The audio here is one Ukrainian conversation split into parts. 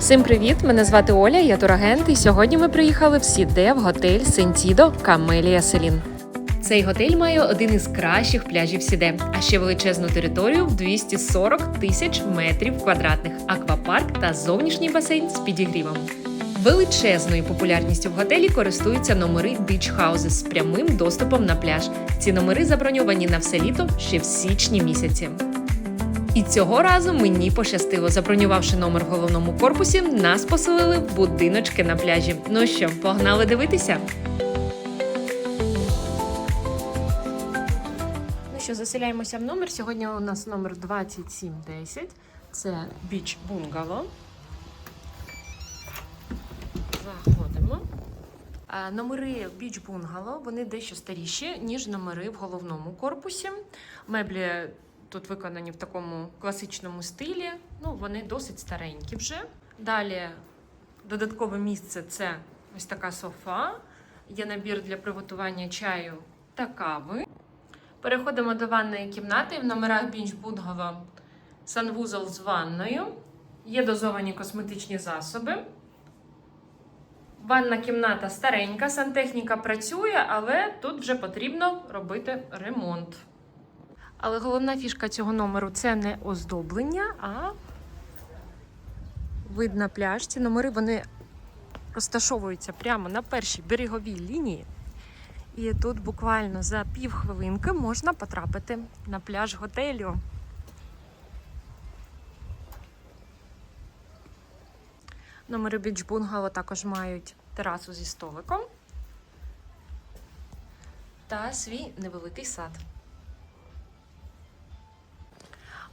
Всім привіт! Мене звати Оля, я турагент, і сьогодні ми приїхали в Сіде в готель Сентідо Камелія Селін. Цей готель має один із кращих пляжів Сіде, а ще величезну територію в 240 тисяч метрів квадратних, аквапарк та зовнішній басейн з підігрівом. Величезною популярністю в готелі користуються номери Beach Houses з прямим доступом на пляж. Ці номери заброньовані на все літо ще в січні місяці. І цього разу мені пощастило, забронювавши номер в головному корпусі, нас поселили в будиночки на пляжі. Ну що, погнали дивитися? Ну що, заселяємося в номер. Сьогодні у нас номер 2710. Це біч бунгало. Заходимо. Номери біч бунгало вони дещо старіші, ніж номери в головному корпусі. Меблі тут виконані в такому класичному стилі. Ну, вони досить старенькі вже. Далі додаткове місце це ось така софа. Є набір для приготування чаю та кави. Переходимо до ванної кімнати. В номерах біч бунгало санвузол з ванною. Є дозовані косметичні засоби. Ванна кімната старенька, сантехніка працює, але тут вже потрібно робити ремонт. Але головна фішка цього номеру це не оздоблення, а вид на пляж. Ці номери вони розташовуються прямо на першій береговій лінії. І тут буквально за півхвилинки можна потрапити на пляж готелю. Номери біч бунгало також мають терасу зі столиком та свій невеликий сад.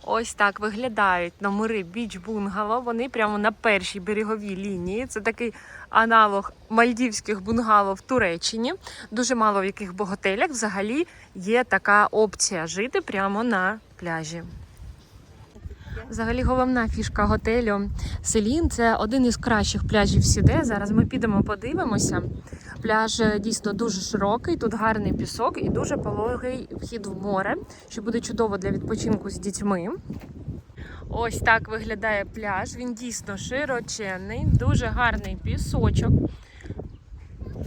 Ось так виглядають номери біч бунгало. Вони прямо на першій береговій лінії. Це такий аналог мальдівських бунгало в Туреччині. Дуже мало в яких бо готелях взагалі є така опція жити прямо на пляжі. Взагалі головна фішка готелю Селін це один із кращих пляжів Сіде. Зараз ми підемо подивимося. Пляж е, дійсно дуже широкий, тут гарний пісок і дуже пологий вхід в море, що буде чудово для відпочинку з дітьми. Ось так виглядає пляж. Він дійсно широченний, дуже гарний пісочок.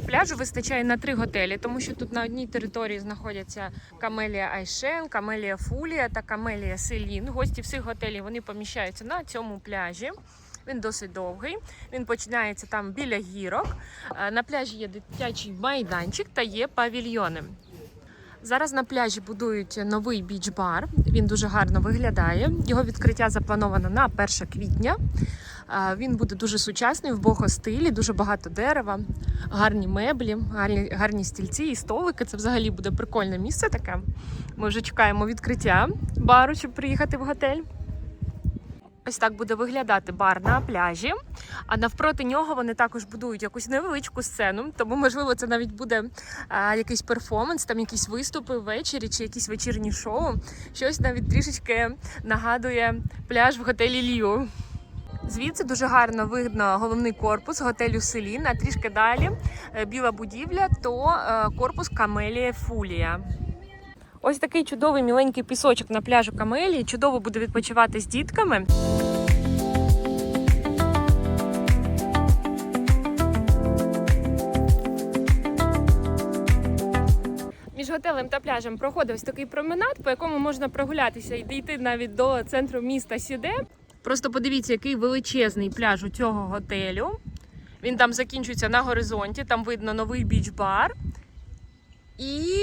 Пляжу вистачає на три готелі, тому що тут на одній території знаходяться Камелія Айшен, Камелія Фулія та Камелія Селін. Гості всіх готелів вони поміщаються на цьому пляжі. Він досить довгий. Він починається там біля гірок. Е, На пляжі є дитячий майданчик та є павільйони. Зараз на пляжі будують новий біч-бар. Він дуже гарно виглядає. Його відкриття заплановано на 1 квітня. Е, Він буде дуже сучасний в бого-стилі, дуже багато дерева, гарні меблі, гарні, гарні стільці і столики. Це взагалі буде прикольне місце таке. Ми вже чекаємо відкриття бару, щоб приїхати в готель. Ось так буде виглядати бар на пляжі. А навпроти нього вони також будують якусь невеличку сцену. Тому, можливо, це навіть буде а, якийсь перформанс, там якісь виступи ввечері чи якісь вечірні шоу. Щось навіть трішечки нагадує пляж в готелі Ліо. Звідси дуже гарно видно головний корпус готелю Селін, а трішки далі е, біла будівля, то е, корпус Камелія Фулія. Ось такий чудовий міленький пісочок на пляжу Камелії. Чудово буде відпочивати з дітками. Між готелем та пляжем проходив ось такий променад, по якому можна прогулятися і дійти навіть до центру міста Сіде. Просто подивіться, який величезний пляж у цього готелю. Він там закінчується на горизонті, там видно новий біч-бар. І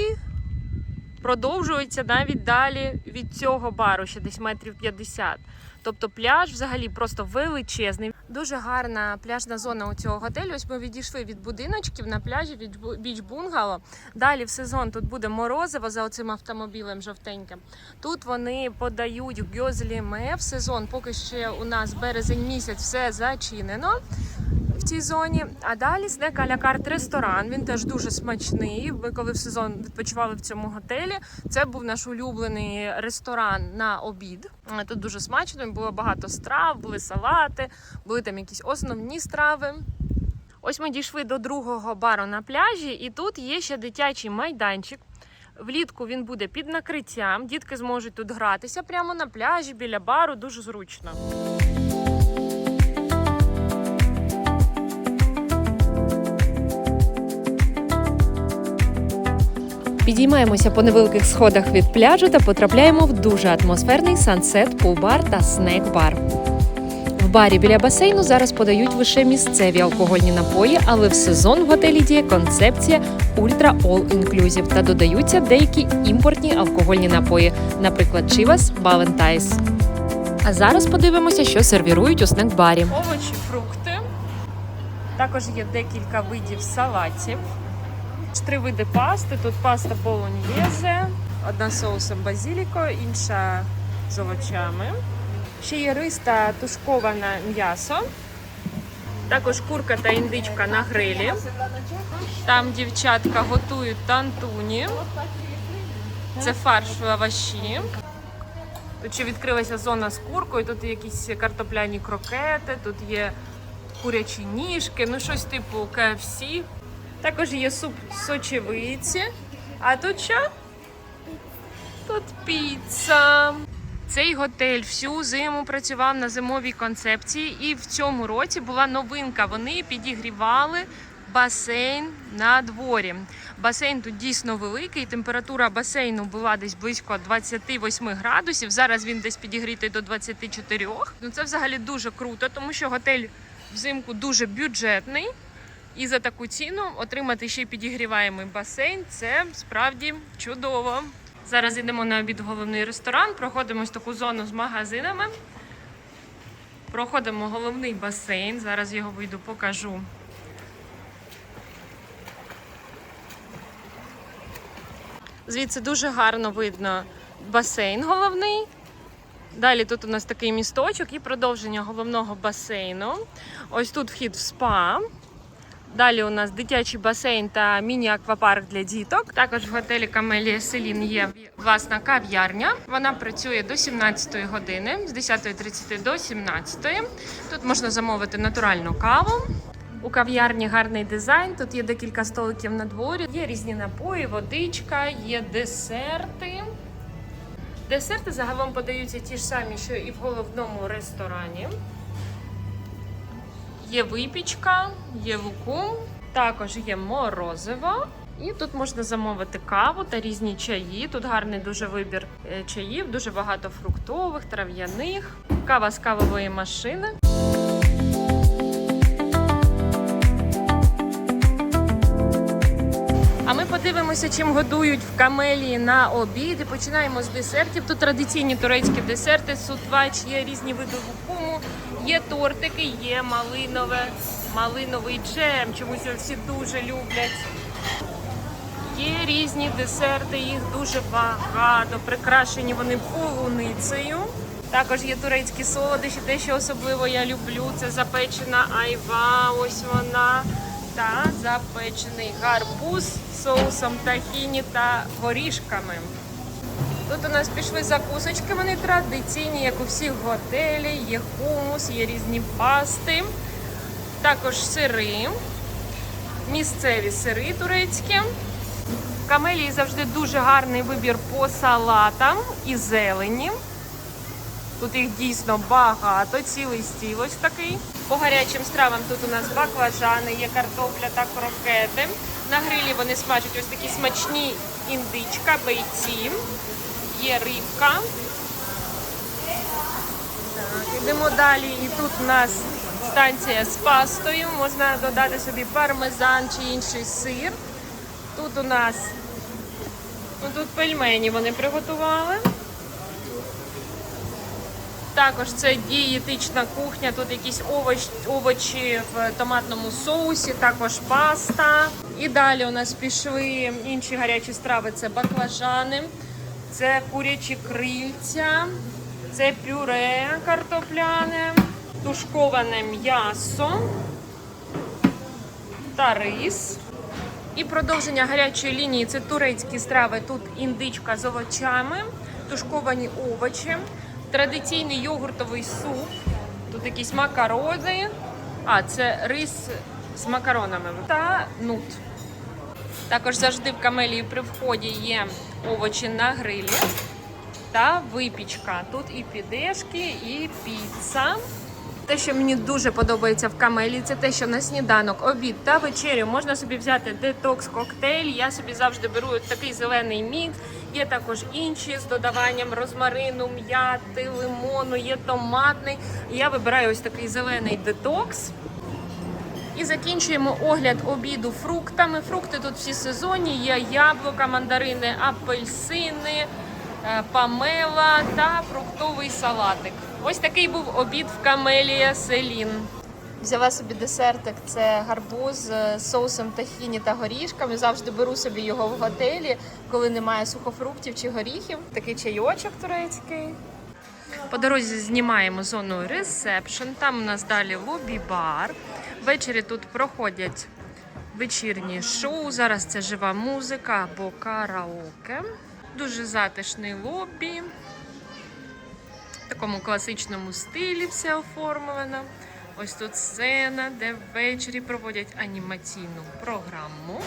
продовжується навіть далі від цього бару, ще десь метрів 50. Тобто пляж взагалі просто величезний. Дуже гарна пляжна зона у цього готелю. Ось ми відійшли від будиночків на пляжі від біч бунгало. Далі в сезон тут буде морозиво за оцим автомобілем жовтеньким. Тут вони подають гьозлі ме в сезон, поки ще у нас березень місяць все зачинено цій зоні. А далі снек а-ля карт ресторан. Він теж дуже смачний. Ми коли в сезон відпочивали в цьому готелі. Це був наш улюблений ресторан на обід. Е, Тут дуже смачно, було багато страв, були салати, були там якісь основні страви. Ось ми дійшли до другого бару на пляжі, і тут є ще дитячий майданчик. Влітку він буде під накриттям. Дітки зможуть тут гратися прямо на пляжі біля бару, дуже зручно. Підіймаємося по невеликих сходах від пляжу та потрапляємо в дуже атмосферний сансет пул-бар та снек-бар. В барі біля басейну зараз подають лише місцеві алкогольні напої, але в сезон в готелі діє концепція Ultra All Inclusive та додаються деякі імпортні алкогольні напої, наприклад, Chivas Ballantine's. А зараз подивимося, що сервірують у снек-барі. Овочі, фрукти. Також є декілька видів салатів. Три види пасти. Тут паста болоньєзе, одна з соусом базіліко, інша з овочами. Ще є рис та тушковане м'ясо. Також курка та індичка на грилі. Там дівчатка готують тантуні. Це фарш в лаваші. Тут ще відкрилася зона з куркою, тут є якісь картопляні крокети, тут є курячі ніжки, ну щось типу KFC. Також є суп з сочевиці. А тут що? Тут піца. Цей готель всю зиму працював на зимовій концепції, і в цьому році була новинка. Вони підігрівали басейн на дворі. Басейн тут дійсно великий. Температура басейну була десь близько 28 градусів. Зараз він десь підігрітий до 24. Ну це взагалі дуже круто, тому що готель взимку дуже бюджетний. І за таку ціну отримати ще й підігріваємий басейн це справді чудово. Зараз йдемо на обід в головний ресторан, проходимо ось таку зону з магазинами. Проходимо головний басейн. Зараз його вийду, покажу. Звідси дуже гарно видно басейн головний. Далі тут у нас такий місточок і продовження головного басейну. Ось тут вхід в спа. Далі у нас дитячий басейн та міні-аквапарк для діток. Також в готелі Камелія Селін є власна кав'ярня. Вона працює до 17 години, з 10.30 до 17. Тут можна замовити натуральну каву. У кав'ярні гарний дизайн. Тут є декілька столиків на дворі. Є різні напої, водичка, є десерти. Десерти загалом подаються ті ж самі, що і в головному ресторані. Є випічка, є лукум, також є морозиво. І тут можна замовити каву та різні чаї. Тут гарний дуже вибір е, чаїв, дуже багато фруктових, трав'яних, кава з кавової машини. А ми подивимося, чим годують в камелії на обід. І починаємо з десертів. Тут традиційні турецькі десерти, сутвач, є різні види лукуму, є тортики, є малинове, малиновий джем. Чомусь його всі дуже люблять. Є різні десерти, їх дуже багато. Прикрашені вони полуницею. Також є турецькі солодощі, те, що особливо я люблю, це запечена айва. Ось вона та запечений гарбуз з соусом тахіні та горішками. Тут у нас пішли закусочки, вони традиційні, як у всіх готелі, є хумус, є різні пасти, також сири, місцеві сири турецькі. В Камелії завжди дуже гарний вибір по салатам і зелені. Тут їх дійсно багато, цілий стіл ось такий. По гарячим стравам тут у нас баклажани, є картопля та крокети. На грилі вони смажать ось такі смачні індичка, бейці, є рибка. Так, йдемо далі. І тут у нас станція з пастою. Можна додати собі пармезан чи інший сир. Тут у нас ну, тут пельмені вони приготували. Також це дієтична кухня, тут якісь овоч, овочі в томатному соусі, також паста. І далі у нас пішли інші гарячі страви: це баклажани, це курячі крильця, це пюре картопляне, тушковане м'ясо та рис. І продовження гарячої лінії це турецькі страви. Тут індичка з овочами, тушковані овочі, традиційний йогуртовий суп, тут якісь макарони. А, це рис з макаронами та нут. Також завжди в камелії при вході є овочі на грилі та випічка. Тут і підешки, і піца. Те, що мені дуже подобається в камелі, це те, що на сніданок, обід та вечерю можна собі взяти детокс коктейль. Я собі завжди беру такий зелений мікс. Є також інші з додаванням розмарину, м'яти, лимону, є томатний. Я вибираю ось такий зелений детокс. І закінчуємо огляд обіду фруктами. Фрукти тут всі сезонні. Є яблука, мандарини, апельсини, е, памела та фруктовий салатик. Ось такий був обід в Камелія Селін. Взяла собі десертик, це гарбуз з соусом тахіні та горішками. Завжди беру собі його в готелі, коли немає сухофруктів чи горіхів. Такий чайочок турецький. По дорозі знімаємо зону ресепшн. Там у нас далі лобі-бар. Ввечері тут проходять вечірні шоу. Зараз це жива музика або караоке. Дуже затишний лобі. В такому класичному стилі все оформлено. Ось тут сцена, де ввечері проводять анімаційну програму.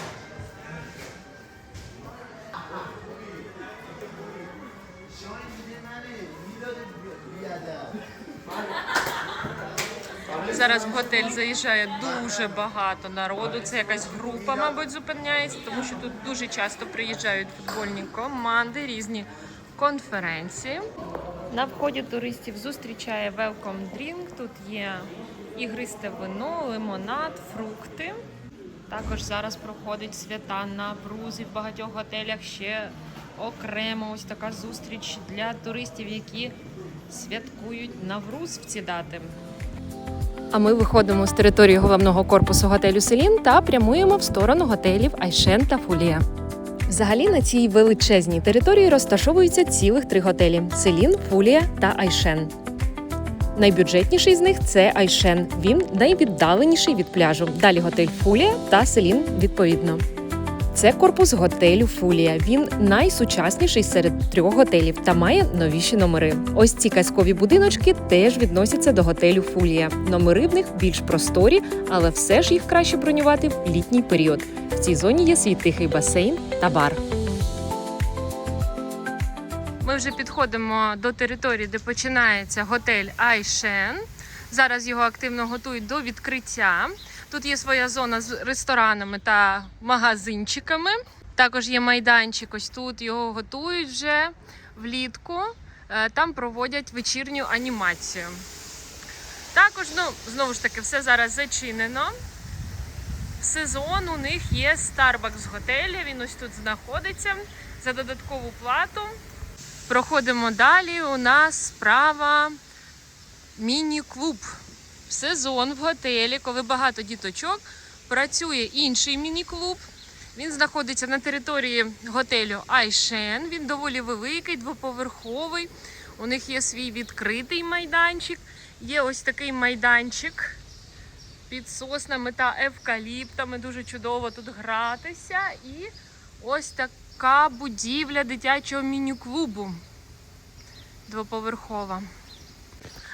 Зараз в готель заїжджає дуже багато народу. Це якась група, мабуть, зупиняється, тому що тут дуже часто приїжджають футбольні команди, різні конференції. На вході туристів зустрічає Welcome Drink. Тут є ігристе вино, лимонад, фрукти. Також зараз проходить свята на Брузі в багатьох готелях. Ще окремо ось така зустріч для туристів, які святкують Навруз в ці дати. А ми виходимо з території головного корпусу готелю Селін та прямуємо в сторону готелів Айшен та Фулія. Взагалі на цій величезній території розташовуються цілих три готелі: Селін, Фулія та Айшен. Найбюджетніший з них це Айшен. Він найвіддаленіший від пляжу. Далі готель Фулія та Селін відповідно. Це корпус готелю Фулія. Він найсучасніший серед трьох готелів та має новіші номери. Ось ці казкові будиночки теж відносяться до готелю Фулія. Номери в них більш просторі, але все ж їх краще бронювати в літній період. В цій зоні є свій тихий басейн та бар. Ми вже підходимо до території, де починається готель Айшен. Зараз його активно готують до відкриття. Тут є своя зона з ресторанами та магазинчиками. Також є майданчик. Ось тут його готують вже влітку. Е, Там проводять вечірню анімацію. Також, ну, знову ж таки, все зараз зачинено. Сезон у них є Starbucks готелі. Він ось тут знаходиться за додаткову плату. Проходимо далі. У нас справа міні-клуб. Сезон в готелі, коли багато діточок, працює інший міні-клуб. Він знаходиться на території готелю Айшен. Він доволі великий, двоповерховий. У них є свій відкритий майданчик. Є ось такий майданчик під соснами та евкаліптами. Дуже чудово тут гратися. І ось така будівля дитячого міні-клубу двоповерхова.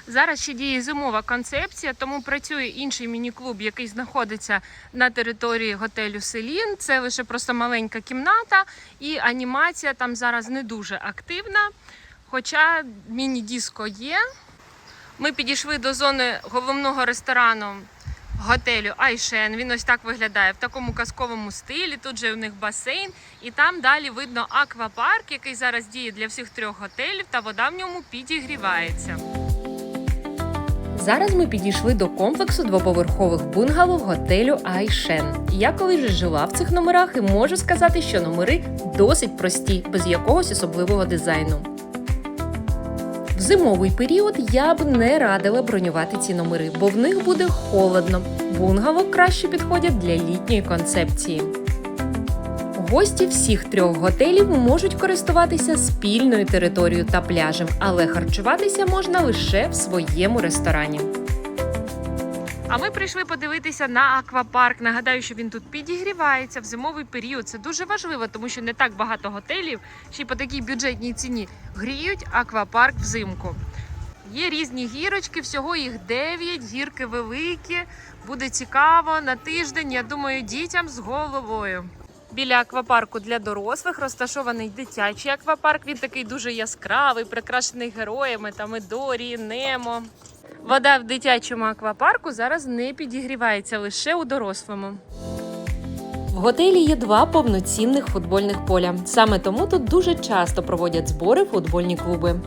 Зараз ще діє зимова концепція, тому працює інший міні-клуб, який знаходиться на території готелю Селін. Це лише просто маленька кімната, і анімація там зараз не дуже активна. Хоча міні-диско є. Ми підійшли до зони головного ресторану готелю Айшен. Він ось так виглядає в такому казковому стилі. Тут же у них басейн, і там далі видно аквапарк, який зараз діє для всіх трьох готелів, та вода в ньому підігрівається. Зараз ми підійшли до комплексу двоповерхових бунгало готелю Айшен. Я колись вже жила в цих номерах і можу сказати, що номери досить прості, без якогось особливого дизайну. В зимовий період я б не радила бронювати ці номери, бо в них буде холодно. Бунгало краще підходять для літньої концепції. Гості всіх трьох готелів можуть користуватися спільною територією та пляжем, але харчуватися можна лише в своєму ресторані. А ми прийшли подивитися на аквапарк. Нагадаю, що він тут підігрівається в зимовий період. Це дуже важливо, тому що не так багато готелів, ще й по такій бюджетній ціні, гріють аквапарк взимку. Є різні гірочки, всього їх 9, гірки великі. Буде цікаво на тиждень. Я думаю, дітям з головою. Біля аквапарку для дорослих розташований дитячий аквапарк. Він такий дуже яскравий, прикрашений героями та Мидорі, Немо. Вода в дитячому аквапарку зараз не підігрівається лише у дорослому. В готелі є два повноцінних футбольних поля. Саме тому тут дуже часто проводять збори футбольні клуби.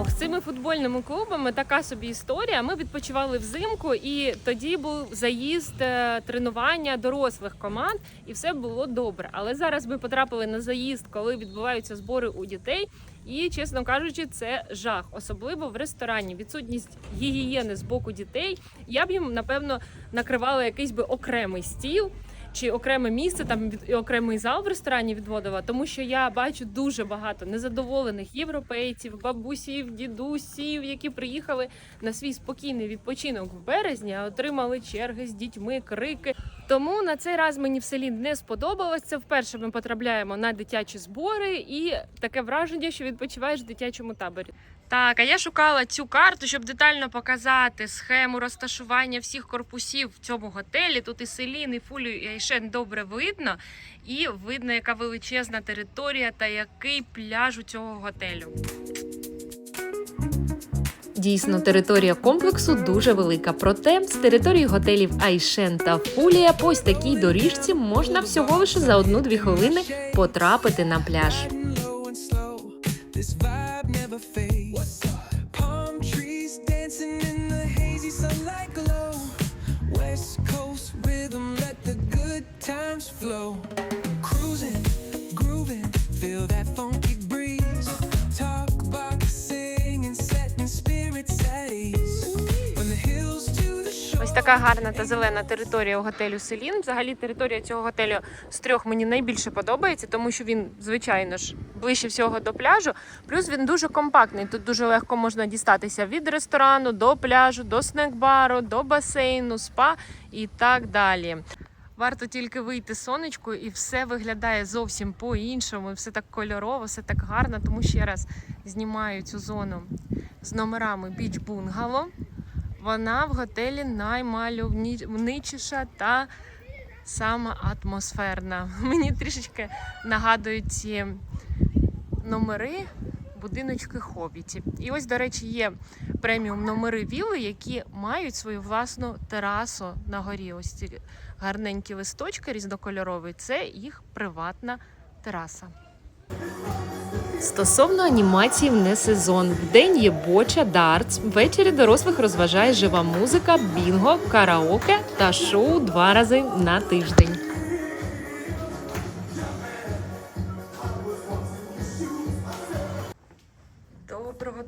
Ох, з цими футбольними клубами така собі історія. Ми відпочивали взимку, і тоді був заїзд е, тренування дорослих команд, і все було добре. Але зараз ми потрапили на заїзд, коли відбуваються збори у дітей. І, чесно кажучи, це жах, особливо в ресторані. Відсутність гігієни з боку дітей. Я б їм напевно накривала якийсь би окремий стіл. Чи окреме місце там від і окремий зал в ресторані відводила, тому що я бачу дуже багато незадоволених європейців, бабусів, дідусів, які приїхали на свій спокійний відпочинок в березні, а отримали черги з дітьми, крики. Тому на цей раз мені в селі не сподобалось. Це вперше ми потрапляємо на дитячі збори, і таке враження, що відпочиваєш в дитячому таборі. Так, а я шукала цю карту, щоб детально показати схему розташування всіх корпусів в цьому готелі. Тут і Селін, і Фулю, і Айшен добре видно. І видно, яка величезна територія та який пляж у цього готелю. Дійсно, територія комплексу дуже велика. Проте з території готелів Айшен та Фулія по ось такій доріжці можна всього лише за одну-дві хвилини потрапити на пляж. Times flow. Cruising, grooving, feel that funky breeze. Talk boxing and setting spirits at ease. Ось така гарна та зелена територія у готелю Селін. Взагалі територія цього готелю з трьох мені найбільше подобається, тому що він, звичайно ж, ближче всього до пляжу. Плюс він дуже компактний. Тут дуже легко можна дістатися від ресторану до пляжу, до снек-бару, до басейну, спа і так далі. Варто тільки вийти сонечку, і все виглядає зовсім по-іншому. Все так кольорово, все так гарно. Тому ще раз знімаю цю зону з номерами Біч Бунгало. Вона в готелі наймальовничіша та сама атмосферна. Мені трішечки нагадують ці номери будиночки хобітів. І ось, до речі, є преміум номери віли, які мають свою власну терасу на горі. Ось ці гарненькі листочки різнокольорові. Це їх приватна тераса. Стосовно анімації в не сезон. Вдень є боча, дартс, ввечері дорослих розважає жива музика, бінго, караоке та шоу два рази на тиждень.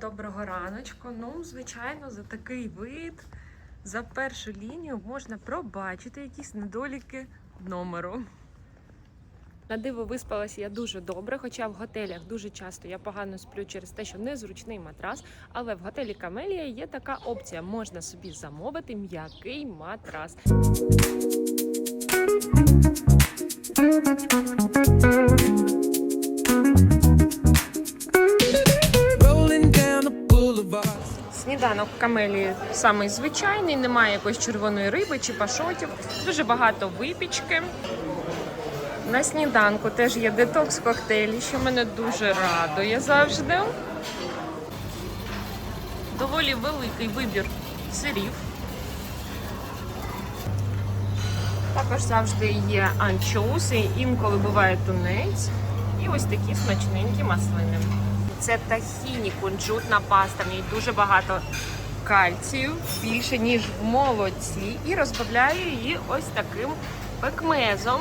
Доброго раночку. Ну, звичайно, за такий вид, за першу лінію можна пробачити якісь недоліки номеру. На диво виспалася я дуже добре, хоча в готелях дуже часто я погано сплю через те, що незручний матрас. Але в готелі Камелія є така опція: можна собі замовити м'який матрас. Rolling Сніданок в Камелії самий звичайний, немає якоїсь червоної риби чи пашотів. Дуже багато випічки. На сніданку теж є детокс коктейлі, що мене дуже радує завжди. Доволі великий вибір сирів. Також завжди є анчоуси, інколи буває тунець. І ось такі смачненькі маслини. Це тахіні, кунжутна паста. В ній дуже багато кальцію, більше ніж в молоці. І розбавляю її ось таким пекмезом.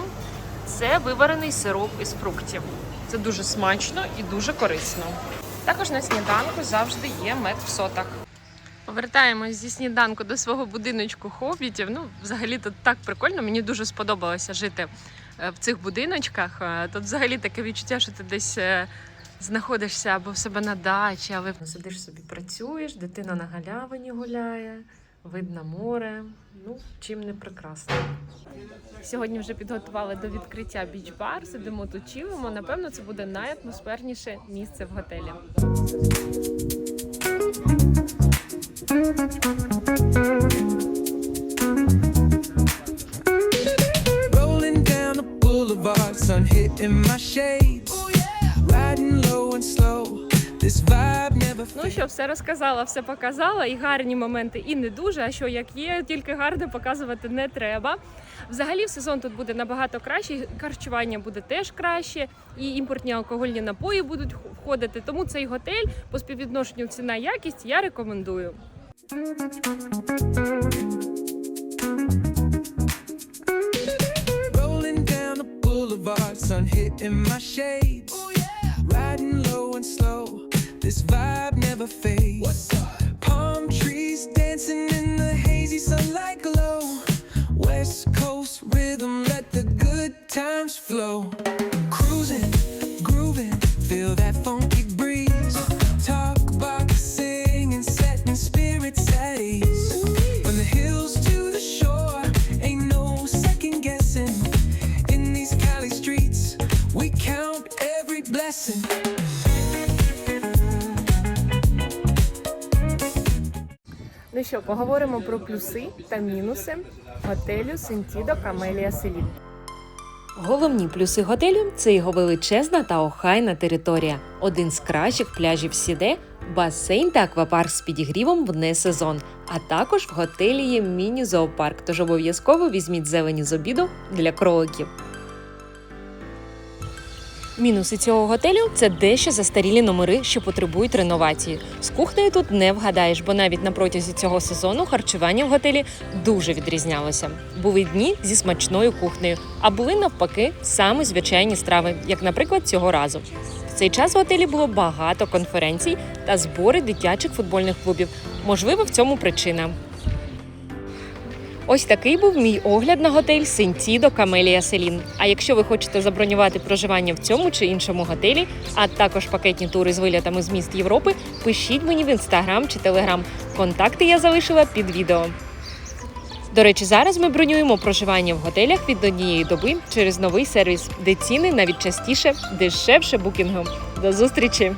Це виварений сироп із фруктів. Це дуже смачно і дуже корисно. Також на сніданку завжди є мед в сотах. Повертаємось зі сніданку до свого будиночку хобітів. Ну, взагалі тут так прикольно. Мені дуже сподобалося жити е, в цих будиночках. Е, Тут взагалі таке відчуття, що ти десь е, знаходишся або в себе на дачі, але сидиш собі, працюєш, дитина на галявині гуляє, видно море. Ну, чим не прекрасно. Сьогодні вже підготували до відкриття біч-бар, сидимо тут чилимо. Напевно, це буде найатмосферніше місце в готелі. Rolling down the boulevard, sun hitting my shades. Ну що, все розказала, все показала, і гарні моменти, і не дуже. А що як є, тільки гарне показувати не треба. Взагалі, в сезон тут буде набагато краще, харчування буде теж краще, і імпортні алкогольні напої будуть входити. Тому цей готель по співвідношенню ціна якість я рекомендую. Rolling down the boulevard, sun hitting my shades. Riding low and slow, this vibe never fades. Palm trees dancing in the hazy sunlight glow. West Coast rhythm, let the good times flow. Blessing. Ну що, поговоримо про плюси та мінуси готелю Сентідо Камелія Селін. Головні плюси готелю це його величезна та охайна територія, один з кращих пляжів Сіде, басейн та аквапарк з підігрівом в несезон. А також в готелі є міні-зоопарк, тож обов'язково візьміть зелені з обіду для кроликів. Мінуси цього готелю це дещо застарілі номери, що потребують реновації. З кухнею тут не вгадаєш, бо навіть на протязі цього сезону харчування в готелі дуже відрізнялося. Були дні зі смачною кухнею, а були навпаки саме звичайні страви, як, наприклад, цього разу. В цей час в готелі було багато конференцій та збори дитячих футбольних клубів. Можливо, в цьому причина. Ось такий був мій огляд на готель Сентідо Камелія Селін. А якщо ви хочете забронювати проживання в цьому чи іншому готелі, а також пакетні тури з вилітами з міст Європи, пишіть мені в інстаграм чи телеграм. Контакти я залишила під відео. До речі, зараз ми бронюємо проживання в готелях від однієї доби через новий сервіс, де ціни навіть частіше дешевше букінгу. До зустрічі!